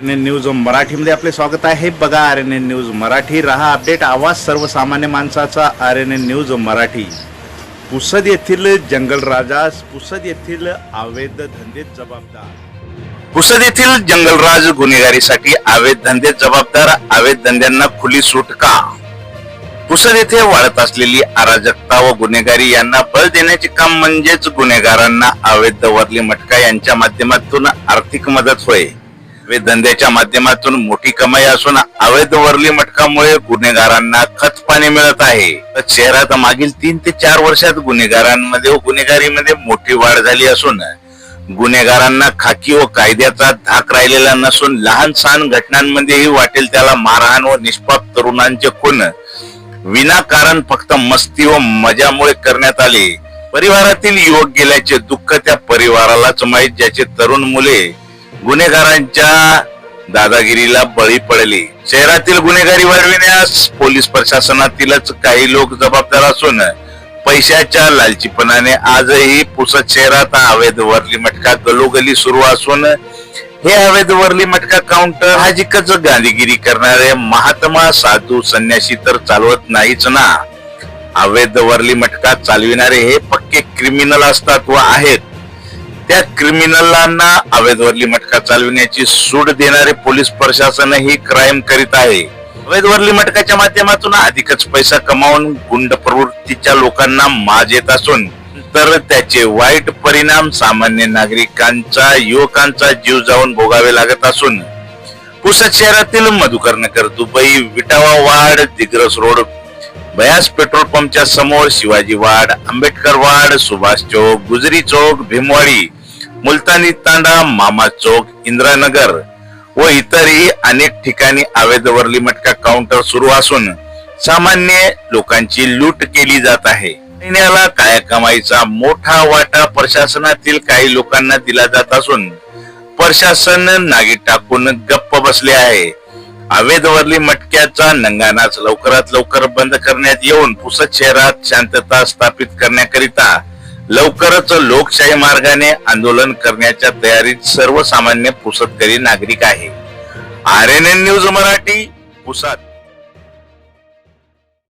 R N news मराठीमध्ये आपले स्वागत आहे. बघा R N N news Marathi. रहा अपडेट. आवाज सर्वसामान्य माणसाचा R N N news Marathi. Pusad येथील जंगल राजा पुसद येथील अवैध धंदेत जबाबदार. पुसद येथील जंगलराज गुन्हेगारीसाठी अवैध धंदेत जबाबदार अवैध धंद्यांना खुली सुटका पुसद येथे वाढत असलेली अराजकता व गुन्हेगारी यांना बळ देण्याचे काम म्हणजेच गुन्हेगारांना अवैध वरली मटका यांच्या माध्यमातून आर्थिक मदत होय. धंद्याच्या माध्यमातून मोठी कमाई असून अवैध वरली मटकामुळे गुन्हेगारांना खत पाणी मिळत आहे. शहरात मागील तीन ते चार वर्षात गुन्हेगारांमध्ये व गुन्हेगारीमध्ये मोठी वाढ झाली असून गुन्हेगारांना खाकी व कायद्याचा धाक राहिलेला नसून लहान सहान घटनांमध्येही वाटेल त्याला मारहाण व निष्पाप तरुणांचे खून विनाकारण फक्त मस्ती व मजामुळे करण्यात आले. परिवारातील युवक गेल्याचे दुःख त्या परिवारालाच माहीत ज्याचे तरुण मुले गुन्हेगारांच्या दादागिरीला बळी पडली. शहरातील गुन्हेगारी वाढविण्यास पोलीस प्रशासनातीलच काही लोक जबाबदार असून पैशाच्या लालचीपणाने आजही पुसद शहरात अवैध वरली मटका गलोगली सुरू असून हे अवैध वरली मटका काउंटर हाजिकच गांधीगिरी करणारे महात्मा साधू संन्यासी तर चालवत नाहीच ना. अवैध वरली मटका चालविणारे हे पक्के क्रिमिनल असतात व आहेत. त्या क्रिमिनलांना अवैधवरली मटका चालविण्याची सूट देणारे पोलीस प्रशासन ही क्राईम करीत आहे. अवैधवरली मटकाच्या माध्यमातून अधिकच पैसा कमावून गुंड प्रवृत्तीच्या लोकांना माज येत असून तर त्याचे वाईट परिणाम सामान्य नागरिकांचा युवकांचा जीव जाऊन भोगावे लागत असून पुसद शहरातील मधुकरनगर दुबई विटावा वाड दिग्रस रोड बयास पेट्रोल पंपच्या समोर शिवाजी वाड आंबेडकर वाड सुभाष चौक गुजरी चौक भीमवाडी मुलतानी तांडा मामा चौक इंद्रानगर व इतरही अनेक ठिकाणी अवैधवरली मटका काउंटर सुरू असून सामान्य लोकांची लूट केली जात आहे. महिन्याला काय कमाईचा मोठा वाटा प्रशासनातील काही लोकांना दिला जात असून प्रशासन नागी टाकून गप्प बसले आहे. अवैध वरली मटक्याचा नंगानाच लवकरात लवकर बंद करण्यात येऊन पुसद शहरात शांतता स्थापित करण्याकरिता लवकरच लोकशाही मार्गाने आंदोलन करण्याच्या तयारीत सर्वसामान्य पुसतकरी नागरिक आहे. R N N news Marathi Pusad